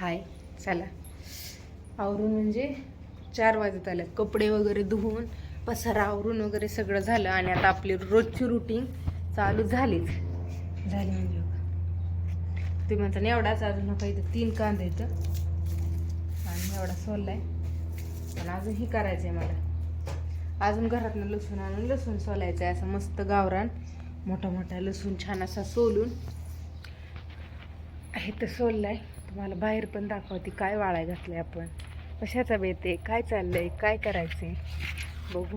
हाय चला. आवरून म्हणजे चार वाजत आले कपडे वगैरे धुवून पसारा आवरून वगैरे सगळं झालं आणि आता आपली रोजची रुटीन चालू झालीच. झाली म्हणजे बघा. तुम्ही म्हणता ना एवढाच अजून नका इथं. तीन कांदे इथं आणि एवढा सोललाय. पण अजून ही करायचं आहे मला. अजून घरातनं लसूण आणून लसूण सोलायचं आहे असं मस्त गावरान. मोठा मोठा लसूण छान असा सोलून. हे तर सोललाय. तुम्हाला बाहेर पण दाखवते काय वाळाय घातलंय आपण. कशाचा बेत आहे? काय चाललंय? काय करायचंय? बघू.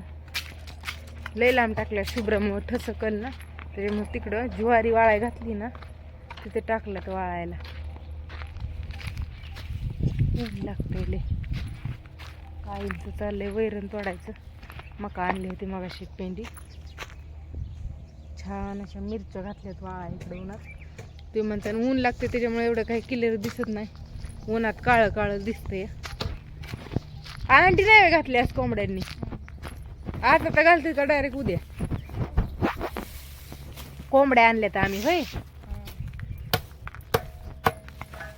लय लांब टाकल्या मोठं सकल ना. त्याच्यामुळे तिकडं ज्वारी वाळाय घातली ना तिथे टाकलं तर वाळायला. ऊन लागतंय लय. काय चाललंय वैरण तोडायचं. मका आणली होती मगाशी पेंडी. छान अशा मिरच्या घातल्यात वाळा इकडे उन्हात. ते म्हणतात ऊन लागते त्याच्यामुळे एवढं काही क्लिअर दिसत नाही. उन्हात काळं काळं दिसतंय. आंटी नाही घातली आज कोंबड्यांनी. आज आता घालते तर डायरेक्ट उद्या. कोंबड्या आणल्यात आम्ही होय?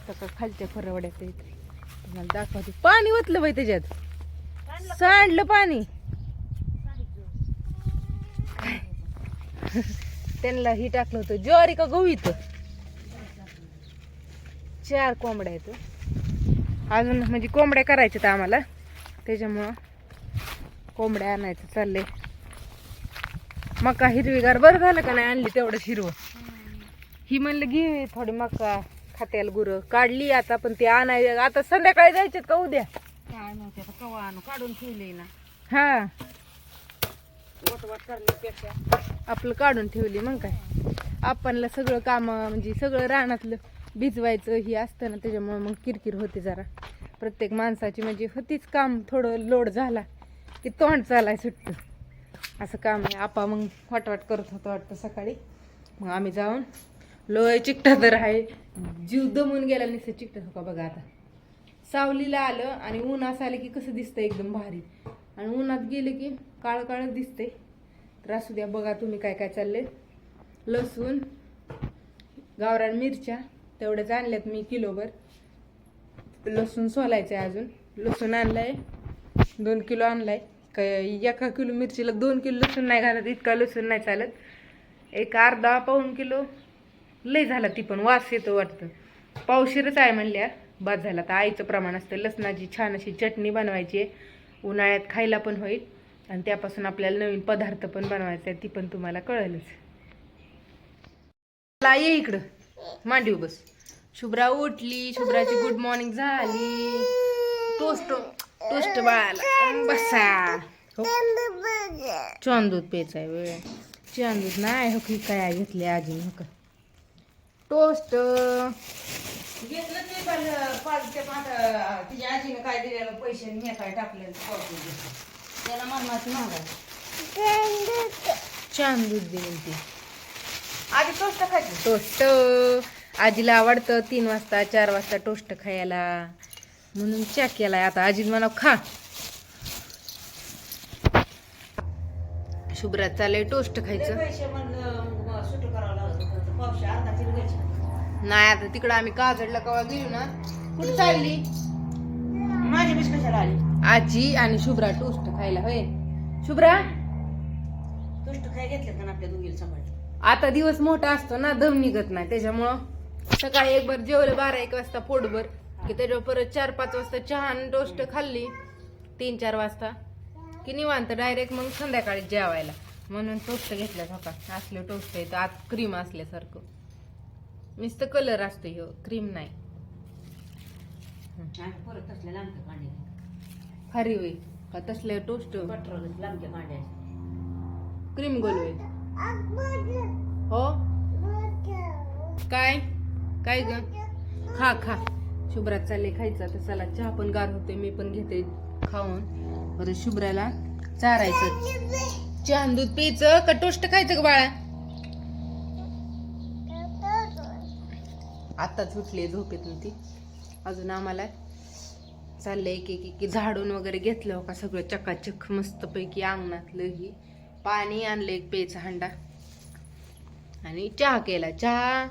तर खालच्या फरवड्यात इथे तुम्हाला दाखवते. पाणी ओतलं बाई त्याच्यात. सांडलं पाणी. त्यांना ही टाकलं होतं ज्वारी का गहू इथं? चार कोंबड्या आहेत. अजून म्हणजे कोंबड्या करायच्यात आम्हाला. त्याच्यामुळं कोंबड्या आणायचं चाललंय. मका हिरवीगार बरं झालं का नाही आणली तेवढं हिरवं? ही म्हणलं घे थोडी मका खात्याला गुरं. काढली आता पण ते आणाय आता संध्याकाळी जायचे का उद्या? काय नव्हते आता कवा आणू? काढून ठेवले ना. हा. आपलं काढून ठेवली मग काय? आपणला सगळं काम म्हणजे सगळं रानातलं भिजवायचं ही असतं ना त्याच्यामुळं मग किरकिर होते जरा. प्रत्येक माणसाची म्हणजे होतीच काम थोडं लोड झाला की तोंड चालाय सुटतं असं काम आहे. आपा मग वाटवाट करत होतो वाटतं सकाळी. मग आम्ही जाऊन लोय चिकटा तर आहे. जीव दमून गेला नुसतं चिकटा हो का बघा आता. सावलीला आलं आणि ऊन असं आलं की कसं दिसतं एकदम भारी. आणि उन्हात गेले की काळं काळं दिसते तर असू द्या बघा तुम्ही काय काय चालले लसूण गावरान मिरच्या तेवढेच आणल्यात मी किलोभर. लसूण सोलायचं आहे अजून. लसूण आणलाय. दोन किलो आणलाय. काय एका किलो मिरचीला दोन किलो लसूण नाही घालत इतका लसूण नाही चालत. एक अर्धा पाऊण किलो लई झाला ती पण वास येतो वाटतं. पावशीरच आहे म्हणल्या बाद झाला. तर आईचं प्रमाण असतं. लसणाची छान अशी चटणी बनवायची आहे. उन्हाळ्यात खायला पण होईल. आणि त्यापासून आपल्याला नवीन पदार्थ पण बनवायचे आहेत ती पण तुम्हाला कळेलच. ला ये इकडं. मांडीव बस. शुभ्रा उठली शुभ्राची गुड मॉर्निंग झाली. टोस्ट टोस्ट बाळाला बसा. हो. छान दूध प्यायचं आहे वेळ छान दूध नाही हो की काय घेतले आजी हो का? टोस्ट. घेतलं ते पण पाच ते पाच तिच्या आजीने काय दिलेलं पैसे मी काय टाकलेलं. त्याला मरणाची महागाई छान दूध देईल ती. आधी टोस्ट खायची. टोस्ट आजीला आवडतं तीन वाजता चार वाजता टोस्ट खायला. म्हणून चॅक केलाय आता. आजी म्हणा खा. शुभ्रात चाललंय टोस्ट खायचं. नाही आता तिकडं आम्ही काजडला कवा गेलो ना कुठे चालली? माझी बीस कशाला आली? आजी आणि शुभ्रा टोस्ट खायला होय. शुभ्रा? टोस्ट काय घेतले का आपल्या दोघीला सकाळी आता दिवस मोठा असतो ना दम निघत नाही. त्याच्यामुळं सकाळी एक बार जेवलं बारा एक वाजता पोटभर. की त्याच्यावर परत चार पाच वाजता चहा आणि टोस्ट खाल्ली तीन चार वाजता. की निवांत डायरेक्ट मग संध्याकाळी जेवायला. म्हणून टोस्ट घेतल्या होता. असलं टोस्ट आहे तर आत क्रीम असल्यासारखं. नुसतं कलर असतो ह्यो क्रीम नाही. फारी होई का तसल्या टोस्ट क्रीम गोल होईल हो? काय? काय ग? खा खा. शुभ्रात चालले खायचा. तर चला चहा पण गार होते मी पण घेते खाऊन. बरं शुभ्राला चारायचं. चहा दूध प्यायचं का टोस्ट खायचं का बाळा? आताच उठली झोपेत ती. अजून आम्हाला चाललंय एक एक एक झाडून वगैरे घेतलं हो का सगळं. चकाचक मस्तपैकी अंगणातलं ही. पाणी आणलं एक पेचा हांडा. आणि चहा केला. चहा.